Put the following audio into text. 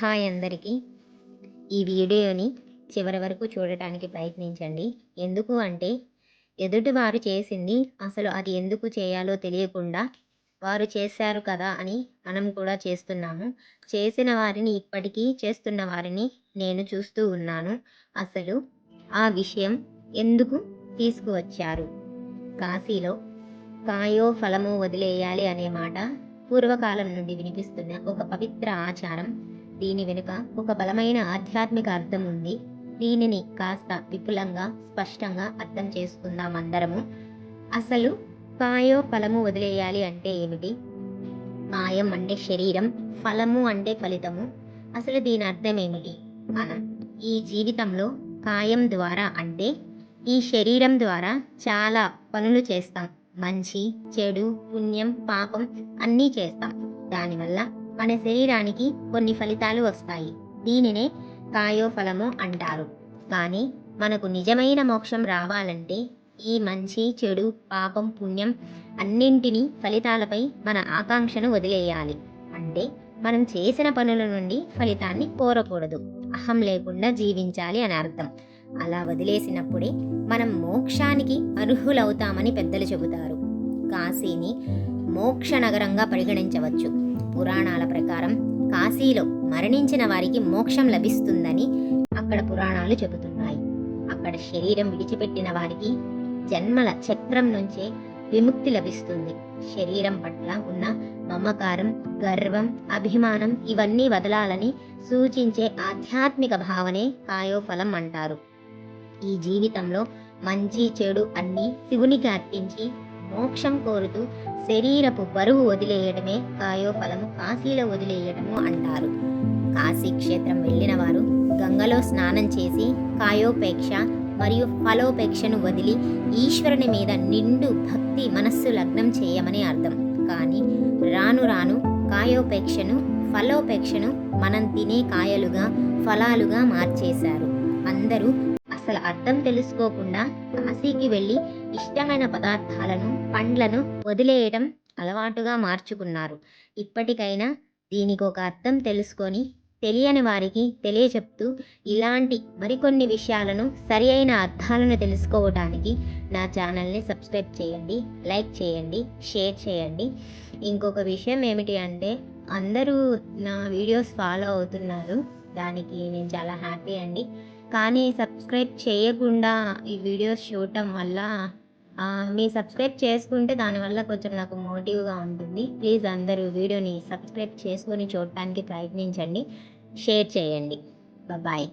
Hi అందరికీ. ఈ వీడియోని చివరి వరకు చూడటానికి ప్రయత్నించండి. ఎందుకు అంటే ఎదుటివారు చేసింది అసలు అది ఎందుకు చేయాలో తెలియకుండా వారు చేశారు కదా అని మనం కూడా చేస్తున్నాము. చేసిన వారిని ఇప్పటికీ చేస్తున్న వారిని నేను చూస్తూ ఉన్నాను. అసలు ఆ విషయం ఎందుకు తీసుకువచ్చారు? కాశీలో కాయో ఫలమో వదిలేయాలి అనే మాట పూర్వకాలం నుండి వినిపిస్తున్న ఒక పవిత్ర ఆచారం దీని వెనుక ఒక బలమైన ఆధ్యాత్మిక అర్థం ఉంది. దీనిని కాస్త విపులంగా స్పష్టంగా అర్థం చేసుకుందాం అందరము. అసలు కాయో ఫలము వదిలేయాలి అంటే ఏమిటి? కాయం అంటే శరీరం ఫలము అంటే ఫలితము. అసలు దీని అర్థం ఏమిటి? మనం ఈ జీవితంలో కాయం ద్వారా అంటే ఈ శరీరం ద్వారా చాలా పనులు చేస్తాం. మంచి చెడు పుణ్యం పాపం అన్నీ చేస్తాం. దానివల్ల మన శరీరానికి కొన్ని ఫలితాలు వస్తాయి. దీనినే కాయోఫలము అంటారు. కానీ మనకు నిజమైన మోక్షం రావాలంటే ఈ మంచి చెడు పాపం పుణ్యం అన్నింటినీ ఫలితాలపై మన ఆకాంక్షను వదిలేయాలి. అంటే మనం చేసిన పనుల నుండి ఫలితాన్ని కోరకూడదు. అహం లేకుండా జీవించాలి అని అర్థం. అలా వదిలేసినప్పుడే మనం మోక్షానికి అర్హులవుతామని పెద్దలు చెబుతారు. కాశీని మోక్ష నగరంగా పరిగణించవచ్చు. పురాణాల ప్రకారం కాశీలో మరణించిన వారికి మోక్షం లభిస్తుందని అక్కడ పురాణాలు చెబుతున్నాయి. అక్కడ శరీరం విడిచిపెట్టిన వారికి జన్మల చక్రం నుంచే విముక్తి లభిస్తుంది. శరీరం పట్ల ఉన్న మమకారం గర్వం అభిమానం ఇవన్నీ వదలాలని సూచించే ఆధ్యాత్మిక భావనే కాయోఫలం అంటారు. ఈ జీవితంలో మంచి చెడు అన్నీ శివునికి అర్పించి మోక్షం కోరుతూ శరీరపు బరువు వదిలేయడమే కాయోఫలము కాశీలో వదిలేయడము అంటారు. కాశీ క్షేత్రం వెళ్ళిన వారు గంగలో స్నానం చేసి కాయోపేక్ష మరియు ఫలోపేక్షను వదిలి ఈశ్వరుని మీద నిండు భక్తి మనస్సు లగ్నం చేయమని అర్థం. కానీ రాను రాను కాయోపేక్షను ఫలోపేక్షను మనం తినే కాయలుగా ఫలాలుగా మార్చేశారు. అందరూ అసలు అర్థం తెలుసుకోకుండా కాశీకి వెళ్ళి ఇష్టమైన పదార్థాలను పండ్లను వదిలేయటం అలవాటుగా మార్చుకున్నారు. ఇప్పటికైనా దీనికి ఒక అర్థం తెలుసుకొని తెలియని వారికి తెలియచెప్తూ ఇలాంటి మరికొన్ని విషయాలను సరి అయిన అర్థాలను తెలుసుకోవటానికి నా ఛానల్ని సబ్స్క్రైబ్ చేయండి లైక్ చేయండి షేర్ చేయండి. ఇంకొక విషయం ఏమిటి అంటే అందరూ నా వీడియోస్ ఫాలో అవుతున్నారు. దానికి నేను చాలా హ్యాపీ అండి. కానీ సబ్స్క్రైబ్ చేయకుండా ఈ వీడియోస్ చూడటం వల్ల మీ సబ్స్క్రైబ్ చేసుకుంటే దానివల్ల కొంచెం నాకు మోటివ్గా ఉంటుంది. ప్లీజ్ అందరూ వీడియోని సబ్స్క్రైబ్ చేసుకొని చూడటానికి ప్రయత్నించండి. షేర్ చేయండి. బాయ్